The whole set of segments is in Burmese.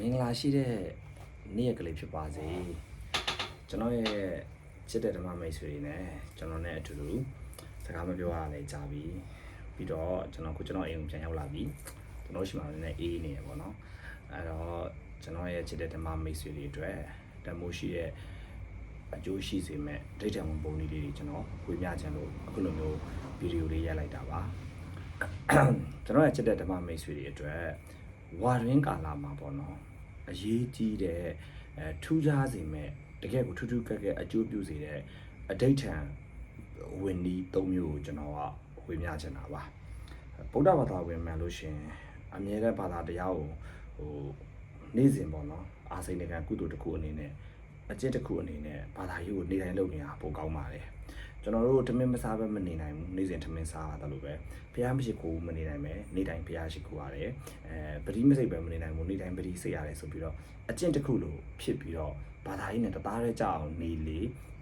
မင်္ဂလာရှိတဲ့နေ့ရက်ကလေးဖြစ်ပါစေကျွန်တော်ရဲ့ချစ်တဲ့ဓမ္မမိတ်ဆွေတွေနဲ့ကျွန်တော်နဲ့အတူတူစကားမပြောရလည်းကြာပြီပြီးတော့ကျွန်တော်ကိုကျွန်တော်အိမ်ကိုပြန်ရောက်လာပြီကျွန်တော်ရှိမှလည်းအေးနေရပေါ့နော်အဲ့တော့ကျွန်တော်ရဲ့ချစ်တဲ့ဓမ္မမိတ်ဆွေတွေအတွက်တမိုးရှိရဲ့အကျိုးရှိစေမဲ့ဒိဋ္ဌံဝင်ပုံလေးတွေကျွန်တော်ဝေမျှချင်လို့အခုလိုမျိုးဗီဒီယိုလေးရိုက်လိုက်တာပါကျွန်တော်ရဲ့ချစ်တဲ့ဓမ္မမိတ်ဆွေတွေအတွက်ဝါရင်းကာလာမှာပေါ့နော် အရေးကြီးတဲ့အဲထူးခြားစေမဲ့တကယ်ကိုထူးထူးကက်ကက်အကျိုးပြုစေတဲ့အဋိဋ္ဌံဝင်ဒီ၃မျိုးကိုကျွန်တော်ကဝေမျှချင်တာပါဗုဒ္ဓဘာသာဝင်မှန်လို့ရှရင်အမြဲတမ်းဘာသာတရားကိုဟိုနေ့စဉ်ပေါ့နော်အာစိန်ကံကုသိုလ်တစ်ခုအနေနဲ့အကျင့်တစ်ခုအနေနဲ့ဘာသာရေးကိုနေတိုင်းလုပ်နေတာပိုကောင်းပါတယ် ကျွန်တော်တို့ထမင်းမစားဘဲမနေနိုင်ဘူးနေ့စဉ်ထမင်းစားရတယ်လို့ပဲဖះမရှိကိုမနေနိုင်ပဲနေ့တိုင်းဖះရှိကိုရတယ်အဲပတိမစိတ်ပဲမနေနိုင်ဘူးနေ့တိုင်းပတိစိတ်ရတယ်ဆိုပြီးတော့အကျင့်တစ်ခုလို့ဖြစ်ပြီးတော့ဘာသာရေးနဲ့တသားတည်းကြအောင်နေလေ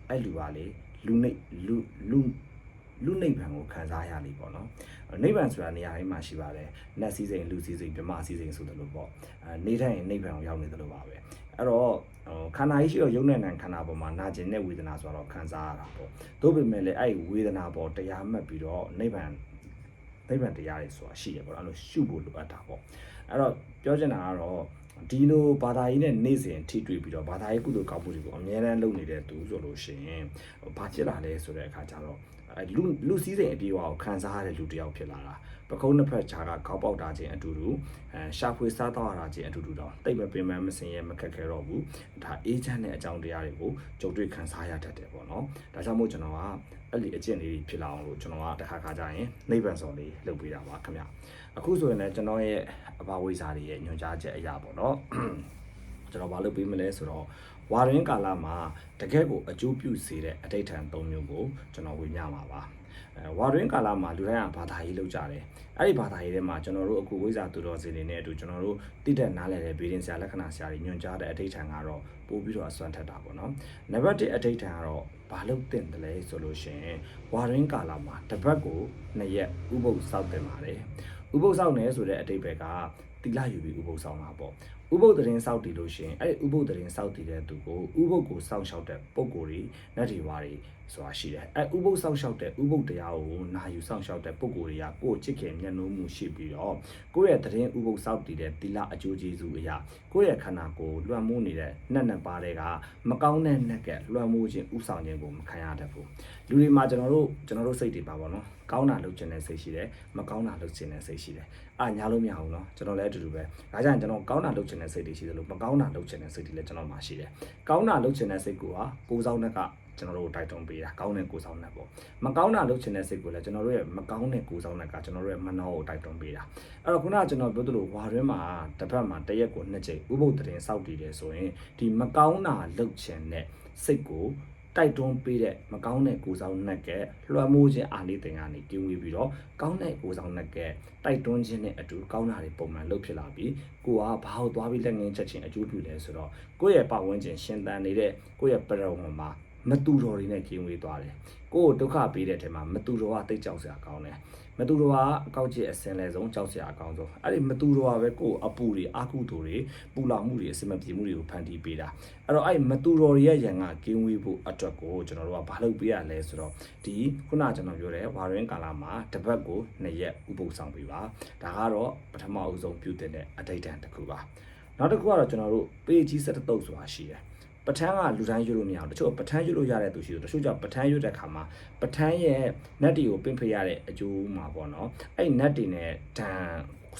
အဲ့လူပါလေလူနိလူလူလူနိဗ္ဗာန်ကိုခံစားရလိမ့်ပေါ့နော်နိဗ္ဗာန်ဆိုတာနေရာတိုင်းမှာရှိပါတယ်နတ်စည်းစိမ်လူစည်းစိမ်ဗြဟ္မစည်းစိမ်ဆိုတယ်လို့ပေါ့အဲနေတိုင်းနိဗ္ဗာန်ကိုရောက်နေတယ်လို့ပါပဲ အဲ့တော့ဟိုခန္ဓာကြီးရှိတော့ယုံနဲ့နံခန္ဓာပေါ်မှာနာကျင်တဲ့ဝေဒနာဆိုတော့ခံစားရတာပေါ့သို့ပေမဲ့လည်းအဲ့ဒီဝေဒနာပေါ်တရားမှတ်ပြီးတော့နိဗ္ဗာန်နိဗ္ဗာန်တရားတွေဆိုတာရှိရပေါ့အဲ့လိုရှုဖို့လိုအပ်တာပေါ့အဲ့တော့ပြောချင်တာကတော့ဒီလိုဘာသာရေးနဲ့နေ့စဉ်ထိတွေ့ပြီးတော့ဘာသာရေးကုသိုလ်ကောင်းမှုတွေကိုအများအားလုပ်နေတဲ့သူဆိုလို့ရှိရင်ဘာဖြစ်လာလဲဆိုတဲ့အခါကျတော့အဲ လူလူစည်းစိမ်အပြေအဝကိုခံစားရတဲ့လူတစ်ယောက်ဖြစ်လာတာပကုံးနှစ်ဖက်ခြားကခေါက်ပေါက်တာချင်းအတူတူအဲရှာဖွေစားတော့ရတာချင်းအတူတူတော့တိတ်မပင်မမစင်ရဲမခက်ခဲတော့ဘူးဒါအေးချမ်းတဲ့အကြောင်းတရားတွေကိုကြုံတွေ့ခံစားရတတ်တယ်ပေါ့နော်ဒါကြောင့်မို့ကျွန်တော်ကအဲ့ဒီအကျင့်လေးတွေဖြစ်လာအောင်လို့ကျွန်တော်ကတစ်ခါခါကြရင်နိဗ္ဗာန်စော်လေးလုပ်ပေးတာပါခင်ဗျအခုဆိုရင်လည်းကျွန်တော်ရဲ့အဘဝိဇ္ဇာတွေရဲ့ညွှန်ကြားချက်အရာပေါ့နော်ကျွန်တော်ဘာလုပ်ပေးမလဲဆိုတော့ ဝါရင်းကာလမှာတကယ့်ကိုအကျိုးပြုစေတဲ့အဋိဋ္ဌံ၃မျိုးကိုကျွန်တော်ဝေမျှမှာပါအဲဝါရင်းကာလမှာလူတိုင်းကဘာသာရေးလုပ်ကြတယ်အဲ့ဒီဘာသာရေးထဲမှာကျွန်တော်တို့အခုဝိဇ္ဇာသူတော်စင်တွေနဲ့အတူကျွန်တော်တို့တိတက်နားလည်တဲ့ဘေးရင်ဆရာလက္ခဏာဆရာတွေညွှန်ကြားတဲ့အဋိဋ္ဌံကတော့ပို့ပြီးတော့အစွမ်းထက်တာပေါ့နော်နံပါတ်1အဋိဋ္ဌံကတော့ဘာလုပ်တင်တယ်လဲဆိုလို့ရှိရင်ဝါရင်းကာလမှာတစ်ပတ်ကိုနှစ်ရက်ဥပုသ်စောက်တင်ပါတယ်ဥပုသ်စောက်နေဆိုတဲ့အတိတ်ဘက်ကတိလယူပြီးဥပုသ်စောက်တာပေါ့ဥပုပ်သတင်းစောက်တည်လို့ရှိရင်အဲ့ဒီဥပုပ်သတင်းစောက်တည်တဲ့သူကိုဥပုပ်ကိုစောင့်ရှောက်တဲ့ပုံကိုယ်တွေနတ်ဒီဝါတွေဆိုတာရှိတယ်အဲ့ဥပုပ်စောင့်ရှောက်တဲ့ဥပုပ်တရားကိုနာယူစောင့်ရှောက်တဲ့ပုံကိုယ်တွေကကိုယ့်ချစ်ခင်မျက်နှာမှုရှိပြီးတော့ကိုယ့်ရဲ့သတင်းဥပုပ်စောက်တည်တဲ့သီလအကျိုးကျေးဇူးအရာကိုယ့်ရဲ့ခန္ဓာကိုယ်လွှမ်းမိုးနေတဲ့နှက်နှက်ပါတွေကမကောင်းတဲ့နှက်ကလွှမ်းမိုးခြင်းဥဆောင်ခြင်းကိုမခံရတတ်ဘူးလူတွေမှာကျွန်တော်တို့ကျွန်တော်တို့စိတ်တွေပါပေါ့နော်ကောင်းတာလုပ်ခြင်းနဲ့စိတ်ရှိတယ်မကောင်းတာလုပ်ခြင်းနဲ့စိတ်ရှိတယ်အာညာလို့မရဘူးနော်ကျွန်တော်လည်းအတူတူပဲဒါကြောင့်ကျွန်တော်ကောင်းတာလုပ်ခြင်းနဲ့စိတ်တွေရှိတယ်လို့မကောင်းတာလုပ်ခြင်းနဲ့စိတ်တွေလည်းကျွန်တော်မှာရှိတယ်ကောင်းတာလုပ်ခြင်းနဲ့စိတ်ကိုဟာကိုယ်ဆောင်တဲ့ကကျွန်တော်တို့တိုက်တွန်းပေးတာကောင်းတဲ့ကိုယ်ဆောင်တဲ့ပေါ့မကောင်းတာလုပ်ခြင်းနဲ့စိတ်ကိုလည်းကျွန်တော်တို့ရဲ့မကောင်းတဲ့ကိုယ်ဆောင်တဲ့ကကျွန်တော်တို့ရဲ့မနှောကိုတိုက်တွန်းပေးတာအဲ့တော့ခုနကကျွန်တော်ပြောသလိုဝါရင်းမှာတစ်ဖက်မှာတစ်ရက်ကိုနှစ်ချိန်ဥပုပ်သတင်းစောက်တည်တယ်ဆိုရင်ဒီမကောင်းတာလုပ်ခြင်းနဲ့စိတ်ကို တိုက်တွန်းပေးတဲ့မကောင်းတဲ့ကိုယ်ဆောင်နှက်ကလွှမ်းမိုးခြင်းအာလေးတင်ကနေကျင်းဝေးပြီးတော့ကောင်းတဲ့ကိုယ်ဆောင်နှက်ကတိုက်တွန်းခြင်းနဲ့အတူကောင်းတာတွေပုံမှန်လုပ်ဖြစ်လာပြီးကိုကဘာလို့သွားပြီးလက်ငင်းချက်ချင်းအကျိုးပြုလဲဆိုတော့ကိုယ့်ရဲ့ပတ်ဝန်းကျင်ရှင်သန်နေတဲ့ကိုယ့်ရဲ့ပရဝံမှာ မတူတော်တွေနဲ့ကျင်းဝေးသွားတယ်ကိုယ့်ကိုဒုက္ခပေးတဲ့အထက်မှာမတူတော်ကတိတ်ကြောက်စရာကောင်းတယ်မတူတော်ကအကောက်ကျစ်အစင်လဲဆုံးကြောက်စရာအကောင်းဆုံးအဲ့ဒီမတူတော်ကပဲကိုယ့်အပူတွေအာကုသိုလ်တွေပူလောင်မှုတွေအစမပြေမှုတွေကိုဖန်တီးပေးတာအဲ့တော့အဲ့မတူတော်တွေရဲ့ရန်ကကင်းဝေးဖို့အတွက်ကိုကျွန်တော်တို့ကဘာလုပ်ပေးရလဲဆိုတော့ဒီခုနကကျွန်တော်ပြောတဲ့ဝါရင်းကာလာမှာတစ်ပတ်ကို2ရက်ဥပုသ်ဆောင်ပေးပါဒါကတော့ပထမအဦးဆုံးပြုတင်တဲ့အဋိဋ္ဌံတစ်ခုပါနောက်တစ်ခုကတော့ကျွန်တော်တို့ပေကြီးစက်တုပ်ဆိုတာရှိတယ် ပထန်းကလူတိုင်းရွတ်လို့မရအောင်တချို့ပထန်းရွတ်လို့ရတဲ့သူရှိတယ်တချို့ကျပထန်းရွတ်တဲ့ခါမှာပထန်းရဲ့နက်တီကိုပင့်ဖေးရတဲ့အကျိုးမှာပေါ့နော်အဲ့နက်တီနဲ့ဒဏ်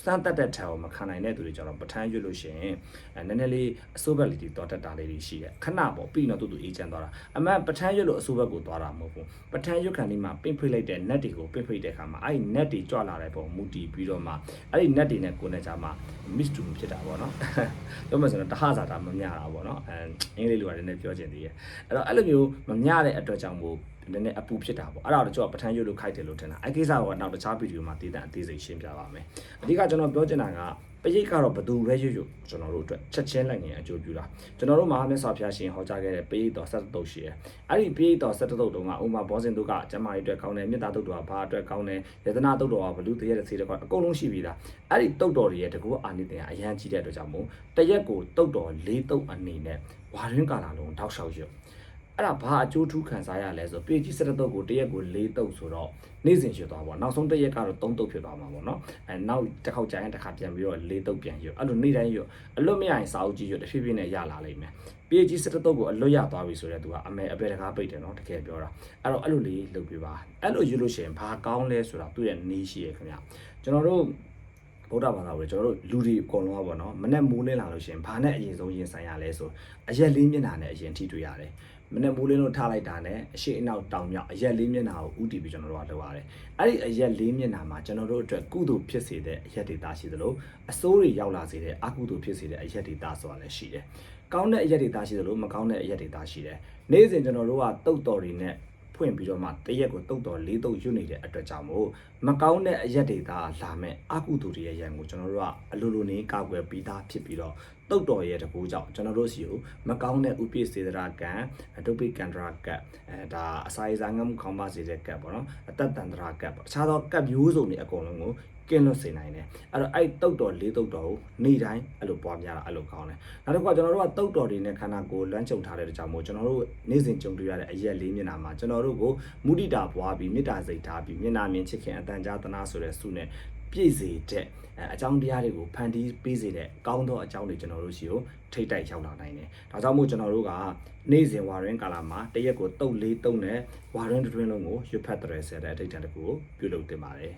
စမ်းတက်တဲ့ထံကိုမခံနိုင်တဲ့သူတွေကျတော့ပထန်းရွတ်လို့ရှိရင်အဲနည်းနည်းလေးအစိုးဘက်လေးတွေတော်တက်တာလေးတွေရှိတယ်ခဏပေါ့ပြီးတော့တူတူအေးချမ်းသွားတာအမှန်ပထန်းရွတ်လို့အစိုးဘက်ကိုသွားတာမဟုတ်ဘူးပထန်းရွတ်ခံဒီမှာပင့်ဖိတ်လိုက်တဲ့ net တွေကိုပင့်ဖိတ်တဲ့ခါမှာအဲ့ဒီ net တွေကြွလာတဲ့ပုံမူတည်ပြီးတော့မှအဲ့ဒီ net တွေနဲ့ကိုယ်နဲ့ကြားမှာ miss to ဖြစ်တာပေါ့နော်ပြောမှဆိုတော့တဟဇာတာမမျှတာပေါ့နော်အဲအင်္ဂလိပ်လိုကလည်းပြောချင်သေးတယ်အဲ့တော့အဲ့လိုမျိုးမမျှတဲ့အတွက်ကြောင့်မို့ နည်းနည်းအပူဖြစ်တာပေါ့အဲ့ဒါတော့ကျွန်တော်ပထန်းရွတ်လို့ခိုက်တယ်လို့ထင်တာအဲ့ကိစ္စကနောက်တခြားဗီဒီယိုမှာတည်တဲ့အသေးစိတ်ရှင်းပြပါမယ်အဓိကကျွန်တော်ပြောချင်တာကပရိတ်ကတော့ဘသူပဲရွတ်ရွတ်ကျွန်တော်တို့အတွက်ချက်ချင်းလက်ငယ်အကျိုးပြုတာကျွန်တော်တို့မဟာမြတ်စွာဘုရားရှင်ဟောကြားခဲ့တဲ့ပရိတ်တော်ဆက်တုတ်ရှိတယ်အဲ့ဒီပရိတ်တော်ဆက်တုတ်တုံးကဥမာဘောဇင်တို့ကကျမကြီးအတွက်ကောင်းတယ်မေတ္တာတုတ်တော်ကဘာအတွက်ကောင်းတယ်ယတနာတုတ်တော်ကဘလူတရက်တဲ့စေတကောအကုန်လုံးရှိပြီလားအဲ့ဒီတုတ်တော်တွေရဲ့တကူအာနိသင်ကအရန်ကြီးတဲ့အတွက်ကြောင့်မို့တရက်ကိုတုတ်တော်၄တုတ်အနေနဲ့ဝါရင်းကာလာလုံးတောက်လျှောက်ရွတ် အဲ့ဒါဘာအကျိုးထူးခံစားရလဲဆိုပေကြီးစက်တုပ်ကိုတစ်ရက်ကို၄တုပ်ဆိုတော့နေ့စဉ်ရွတ်သွားပါနောက်ဆုံးတစ်ရက်ကတော့၃တုပ်ဖြစ်သွားမှာပေါ့နော်အဲနောက်တစ်ခေါက်ကြာရင်တစ်ခါပြန်ပြီးတော့၄တုပ်ပြန်ရွတ်အဲ့လိုနေ့တိုင်းရွတ်အလွတ်မရရင်စာအုပ်ကြီးရွတ်တစ်ဖြည်းဖြည်းနဲ့ရလာလိမ့်မယ်ပေကြီးစက်တုပ်ကိုအလွတ်ရသွားပြီဆိုတော့သူကအမေအပေတကားပိတ်တယ်နော်တကယ်ပြောတာအဲ့တော့အဲ့လိုလေးလုပ်ပြပါအဲ့လိုရွတ်လို့ရှိရင်ဘာကောင်းလဲဆိုတာသူ့ရဲ့နေရှိရခင်ဗျကျွန်တော်တို့ဗုဒ္ဓဘာသာကိုကျွန်တော်တို့လူတွေအကုန်လုံးကပေါ့နော်မနဲ့မိုးလင်းလာလို့ရှိရင်ဘာနဲ့အရင်ဆုံးရင်ဆိုင်ရလဲဆိုအရက်လေးမျက်နှာနဲ့အရင်ထိတွေ့ရတယ် မနဲ့မိုးလင်းလို့ထားလိုက်တာနဲ့အရှိအနောက်တောင်မြောက်အရက်လေးမျက်နှာကိုဥတီပြီးကျွန်တော်တို့ကလုပ်ရတယ်အဲ့ဒီအရက်လေးမျက်နှာမှာကျွန်တော်တို့အတွက်ကုသိုလ်ဖြစ်စေတဲ့အရက်တွေတာရှိသလိုအစိုးတွေရောက်လာစေတဲ့အကုသိုလ်ဖြစ်စေတဲ့အရက်တွေတာဆိုတာလည်းရှိတယ်ကောင်းတဲ့အရက်တွေတာရှိသလိုမကောင်းတဲ့အရက်တွေတာရှိတယ်နေ့စဉ်ကျွန်တော်တို့ကတုတ်တော်တွေနဲ့ဖွင့်ပြီးတော့မှတရက်ကိုတုတ်တော်လေးတုတ်ရွတ်နေတဲ့အတွက်ကြောင့်မို့မကောင်းတဲ့အရက်တွေသာလာမဲ့အကုသိုလ်တွေရဲ့ရန်ကိုကျွန်တော်တို့ကအလိုလိုနေကောက်ွယ်ပြီးသားဖြစ်ပြီးတော့ တုတ်တော်ရဲ့တကူကြောင့်ကျွန်တော်တို့စီကိုမကောင်းတဲ့ဥပိစေတရာကံဒုပိကန္တရာကတ်အဲဒါအစာရည်စားငတ်မှုခေါင်းပါစေတဲ့ကတ်ပေါ့နော်အသက်တန္တရာကတ်ပေါ့အခြားသောကတ်မျိုးစုံတွေအကုန်လုံးကိုကင်းလွတ်စေနိုင်တယ်အဲ့တော့အဲ့တုတ်တော်လေးတုတ်တော်ကိုနေ့တိုင်းအဲ့လိုပွားများတာအဲ့လိုကောင်းတယ်နောက်တစ်ခါကျွန်တော်တို့ကတုတ်တော်တွေနဲ့ခန္ဓာကိုယ်လွမ်းကြုံထားတဲ့ကြောင့်မို့ကျွန်တော်တို့နေ့စဉ်ကြုံတွေ့ရတဲ့အရက်လေးမျက်နှာမှာကျွန်တော်တို့ကိုမုဒိတာပွားပြီးမေတ္တာစိတ်ထားပြီးမျက်နှာမြင်ချစ်ခင်အတန်ကြာသနာဆိုတဲ့ဆုနဲ့ ပြည့်စေတဲ့အဲအကြောင်းတရားတွေကိုဖန်တီးပေးစေတဲ့ကောင်းသောအကြောင်းတွေကျွန်တော်တို့ရှိကိုထိတ်တိုက်ရောက်လာနိုင်တယ်ဒါကြောင့်မို့ကျွန်တော်တို့ကနေ့စဉ်ဝါရင်းကာလမှာတရက်ကိုတုတ်လေးတုတ်နဲ့ဝါရင်းတစ်တွင်းလုံးကိုရွတ်ဖတ်တဲ့ဆရာတဲ့အဋ္ဌာန်တစ်ခုကိုပြုလုပ်တင်ပါတယ်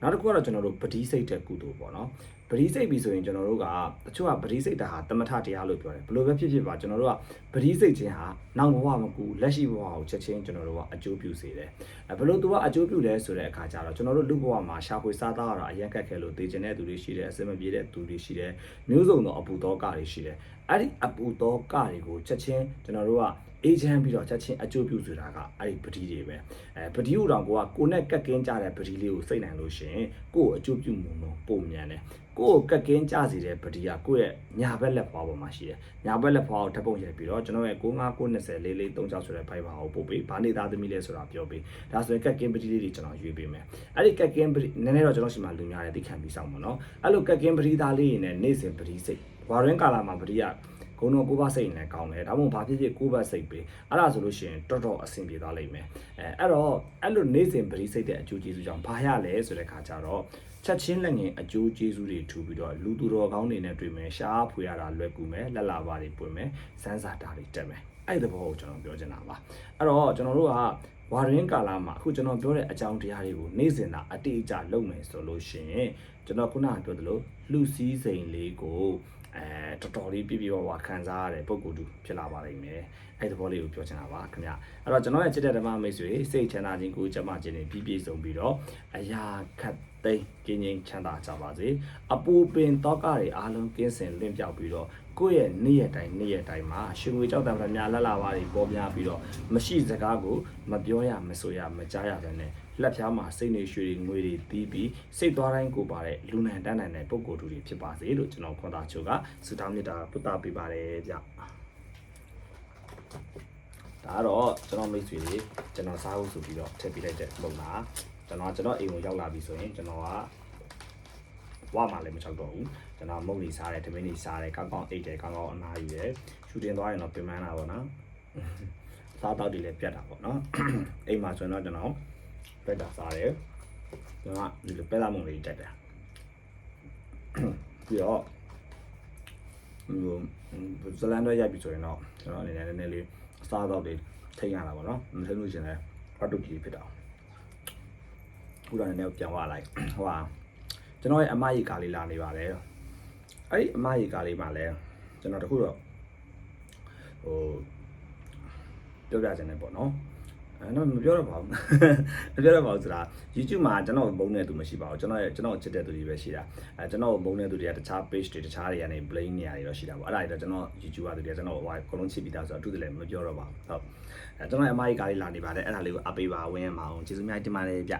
နောက်တစ်ခုကတော့ကျွန်တော်တို့ပတိစိတ်တဲ့ကုသိုလ်ပေါ့နော်ပတိစိတ်ပြီဆိုရင်ကျွန်တော်တို့ကတချို့ကပတိစိတ်တာဟာတမထတရားလို့ပြောတယ်ဘယ်လိုပဲဖြစ်ဖြစ်ပါကျွန်တော်တို့ကပတိစိတ်ခြင်းဟာနောက်ဘဝမကူလက်ရှိဘဝကိုချက်ချင်းကျွန်တော်တို့ကအကျိုးပြုစေတယ်အဲဘယ်လိုသူကအကျိုးပြုလဲဆိုတဲ့အခါကျတော့ကျွန်တော်တို့လူဘဝမှာရှာဖွေစားသားရတာအရင်ကက်ခဲလို့သိကျင်တဲ့သူတွေရှိတယ်အစင်မပြေတဲ့သူတွေရှိတယ်မျိုးစုံသောအပူသောကတွေရှိတယ်အဲ့ဒီအပူသောကတွေကိုချက်ချင်းကျွန်တော်တို့ကအေးချမ်းပြီးတော့ချက်ချင်းအကျိုးပြုဆိုတာကအဲ့ဒီပတိတွေပဲအဲပတိဟူတောင်ကိုကကိုနဲ့ကက်ကင်းကြတဲ့ပတိလေးကိုစိတ်နိုင်လို့ရှရင်ကိုကိုအကျိုးပြုမှုတော့ပုံမြန်တယ်ကိုကိုကက်ကင်းကြစီတဲ့ပတိကကိုရဲ့ညာဘက်လက်ဖွားပေါ်မှာရှိတယ်ညာဘက်လက်ဖွားကိုဓာတ်ပုံရိုက်ပြီးတော့ကျွန်တော်ရဲ့6990လေးလေး36ဆိုတဲ့ဖိုင်ဘာကိုပို့ပေးဘာနေသားသမီးလဲဆိုတာပြောပေးဒါဆိုရင်ကက်ကင်းပတိလေးတွေကျွန်တော်ရွေးပေးမယ်အဲ့ဒီကက်ကင်းပတိနည်းနည်းတော့ကျွန်တော်ရှိမှလူများတယ်သိခံပြီးဆောင်ပါနော်အဲ့လိုကက်ကင်းပတိသားလေးတွေနဲ့နေ့စဉ်ပတိစိတ် ဝါရင်းကာလာမှာပတိကဂုံတော်ကိုပါစိတ်နဲ့ကောင်းတယ်ဒါမှမဟုတ်ဘာဖြစ်ဖြစ်ကိုပါစိတ်ပဲအဲ့ဒါဆိုလို့ရှိရင်တော်တော်အဆင်ပြေသွားလိမ့်မယ်အဲအဲ့တော့အဲ့လိုနေ့စဉ်ပရိစိတ်တဲ့အကျိုးကျေးဇူးကြောင့်ဘာရလဲဆိုတဲ့ခါကျတော့ချက်ချင်းလက်ငင်အကျိုးကျေးဇူးတွေထူပြီးတော့လူသူတော်ကောင်းတွေနဲ့တွေ့မယ်ရှားဖွေရတာလွယ်ကူမယ်လက်လာပါတွေပွင့်မယ်စမ်းစာတာတွေတက်မယ်အဲ့ဒီသဘောကိုကျွန်တော်ပြောချင်တာပါအဲ့တော့ကျွန်တော်တို့ကဝါရင်းကာလာမှာအခုကျွန်တော်ပြောတဲ့အကြောင်းတရားတွေကိုနေ့စဉ်သာအတိအကျလုပ်မယ်ဆိုလို့ရှိရင်ကျွန်တော်ခုနကပြောသလိုလူစည်းစိမ်လေးကို အဲတော်တော်လေးပြပြဝဝခံစားရတဲ့ပုံကူတူဖြစ်လာပါလိမ့်မယ်အဲ့ဒီဘောလေးကိုပြောချင်တာပါခင်ဗျအဲ့တော့ကျွန်တော်ရဲ့ချစ်တဲ့ဓမ္မမိတ်ဆွေစိတ်ချမ်းသာခြင်းကိုယ်ကျမခြင်းတွေပြည့်ပြည့်စုံပြီးတော့အရာခတ်သိမ်းကင်းငြိမ်းချမ်းသာကြပါစေအပူပင်တောကတွေအားလုံးကင်းစင်လွင့်ပြောက်ပြီးတော့ကိုယ့်ရဲ့နေ့ရက်တိုင်းနေ့ရက်တိုင်းမှာရှင်ငွေကြောက်တံပများလက်လာပါတွေပေါ်များပြီးတော့မရှိစကားကိုမပြောရမဆိုရမကြားရတဲ့နဲ့ လက်ဖြားမှာစိတ်နေရွှေတွေငွေတွေတီးပြီးစိတ်သွားတိုင်းကိုပါတဲ့လူနံတန်းနိုင်တဲ့ပုံကိုယ်တူတွေဖြစ်ပါစေလို့ကျွန်တော်ခွန်သားချိုကဆုတောင်းမြတ်တာပုတ္တပေးပါတယ်ဗျဒါကတော့ကျွန်တော်မိတ်ဆွေတွေကျွန်တော်စားဖို့ဆိုပြီးတော့ထည့်ပေးလိုက်တဲ့ပုံလားကျွန်တော်ကျွန်တော်အိမ်ကိုရောက်လာပြီဆိုရင်ကျွန်တော်ကဝါမှလည်းမချောက်တော့ဘူးကျွန်တော်မုတ်နေစားတယ်တမင်းနေစားတယ်ကောင်းကောင်းအိတ်တယ်ကောင်းကောင်းအနားယူတယ်ရှူတင်သွားရင်တော့ပြင်ပန်းတာပေါ့နော်စားတော့တွေလည်းပြတ်တာပေါ့နော်အိမ်မှာဆိုရင်တော့ကျွန်တော် ပြတ်တာစားတယ်ကျွန်တော်ကဒီလိုပဲလာမုံလေးတက်တယ်ပြီးတော့ဟိုဇလန်တော့ရိုက်ပြီဆိုရင်တော့ကျွန်တော်အနေနဲ့နည်းနည်းလေးအစားတော့တွေထိရတာပေါ့နော်မထိလို့ရှင်လဲဖတ်တုတ်ကြီးဖြစ်တာခုတော့နည်းနည်းပြန်သွားလိုက်ဟိုဟာကျွန်တော်ရဲ့အမကြီးကားလေးလာနေပါတယ်အဲ့ဒီအမကြီးကားလေးမှာလဲကျွန်တော်တခုတော့ဟိုပြောပြချင်တယ်ပေါ့နော် အဲ့တော့မပြောတော့ပါဘူးမပြောတော့ပါဘူးဆိုတာ YouTube မှာကျွန်တော်ဘုံတဲ့သူမရှိပါဘူးကျွန်တော်ရဲ့ကျွန်တော်ချစ်တဲ့သူတွေပဲရှိတာအဲကျွန်တော်ဘုံတဲ့သူတွေကတခြား page တွေတခြားတွေကနေ blame နေရတယ်တော့ရှိတာပေါ့အဲ့ဒါတွေတော့ကျွန်တော် YouTube ကသူတွေကျွန်တော်ဟိုအကုန်လုံးချစ်ပြီးသားဆိုတော့အထူးတလည်းမပြောတော့ပါဘူးဟုတ်အဲကျွန်တော်ရဲ့အမကြီးကားလေးလာနေပါတယ်အဲ့ဒါလေးကိုအပေးပါဝင်ရမအောင်ကျေးဇူးများတင်ပါတယ်ဗျ